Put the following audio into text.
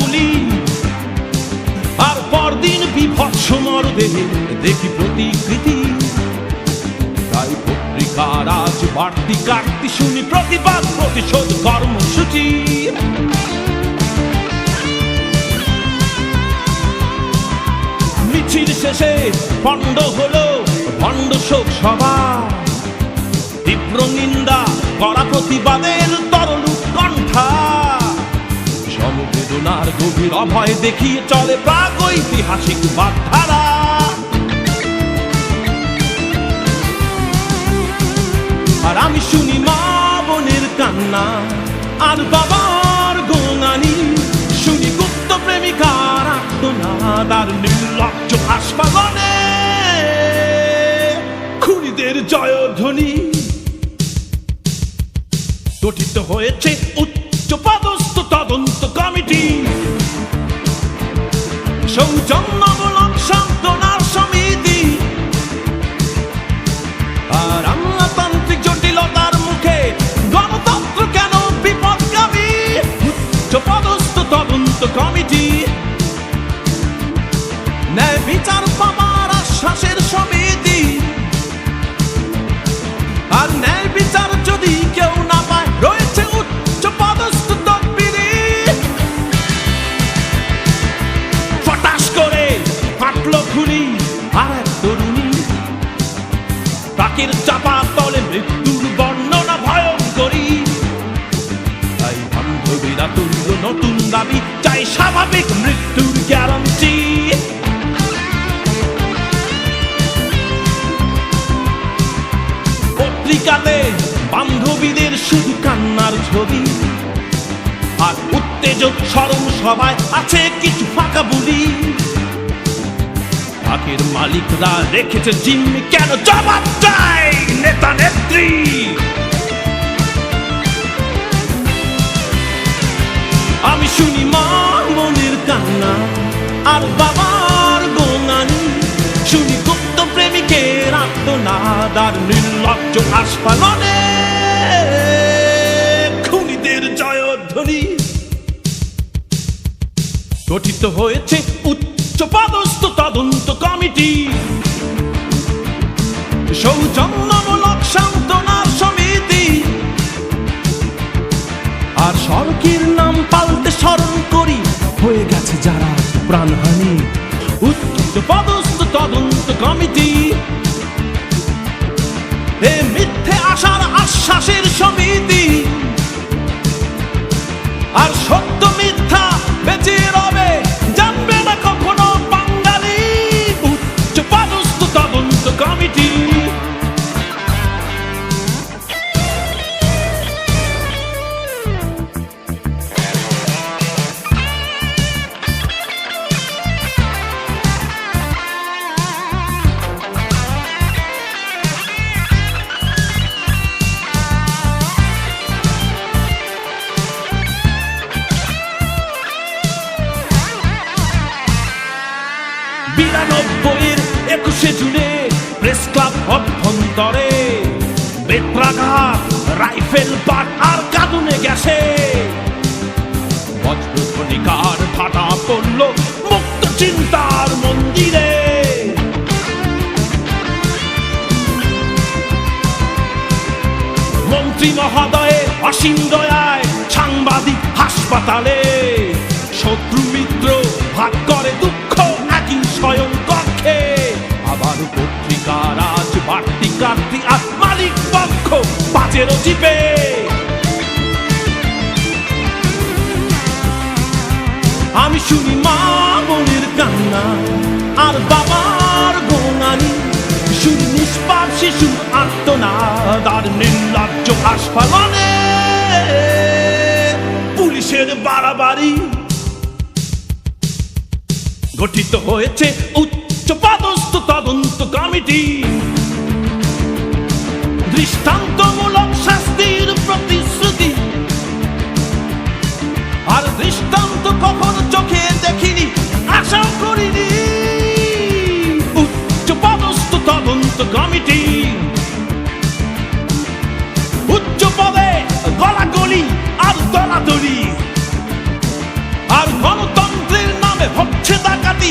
গুলি। আর পরদিন বিভৎস মরদেহে দেখি প্রতিকৃতি। তাই পত্রিকার আজ বাড়তি কাটতি শুনি প্রতিবাদ, প্রতিশোধ, কর্মসূচি। মিছিল শেষে পণ্ড হলো ভণ্ড শোক সভা। তীব্র নিন্দা করা প্রতিবাদের সমবেদনার গভীর অভয় দেখিয়ে চলে প্রাগ ঐতিহাসিক বাগধারা। আর আমি শুনি মা বোনের কান্না, আর বাবার গোনানি শুনি গুপ্ত প্রেমিকার আত্মনাদ, আর নির্লজ্জ হাসপাতালে খুনিদের জয়ধ্বনি। গঠিত হয়েছে উচ্চ সৌজন্যমূলক সান্ত্বনার খুলি আর এক তরুণী। তাকের চাপা তলে মৃত্যুর বর্ণনা ভয়ঙ্করী। তাই বান্ধবীরা তুল্য নতুন দাবি, চাই স্বাভাবিক মৃত্যুর গ্যারান্টি পত্রিকাতে বান্ধবীদের শুধু কান্নার ছবি। আর উত্তেজক স্মরণ সবাই আছে কিছু ফাঁকা বুলি। পাখির মালিকরা রেখেছে জিম্মি কেন জবাব চাই নেতা নেত্রী? আমি শুনি মনের কান্না, আর বাবার গোনানি শুনি গুপ্ত প্রেমিকের আত্মনাদ নির্লজ্জ আস্ফালনে। খুনিদের গঠিত হয়েছে কমিটি সৌজন্যমূলক সান্ত্বনার সমিতি। আর সড়কের নাম পাল্টে স্মরণ করি, হয়ে গেছে যারা প্রাণহানি। উচ্চ পদস্থ তদন্ত কমিটি। বিরানব্বইয়ের একুশে জুনে প্রেস ক্লাব অভ্যন্তরে বেত্রাঘাত, রাইফেল পাট আর কাঁদুনে গেছে বজ্রধ্বনিকার ফাটা পড়ল মুক্ত চিন্তার মন্দিরে। মন্ত্রী মহোদয়ে অসীম দয়ায় সাংবাদিক হাসপাতালে শত্রু মিত্র কাটতি আর মালিক পক্ষ বাজেরও চিপে আমি শুনি মা বোনের কান্না, আর বাবার গোনানি। শুনি নিষ্পাপ শিশু আত্মনাদ আর নির্লজ্জ আস্ফালনে পুলিশের বাড়াবাড়ি গঠিত হয়েছে উচ্চ পদস্থ তদন্ত কমিটি। দৃষ্টান্তমূলক শাস্তির প্রতিশ্রুতি। আর দৃষ্টান্ত কখন চোখে দেখিনি আশা করিনি। উচ্চ পদস্থ তদন্ত কমিটি। উচ্চ পদে গলাগলি আর দলাদলি। আর গণতন্ত্রের নামে হচ্ছে ডাকাতি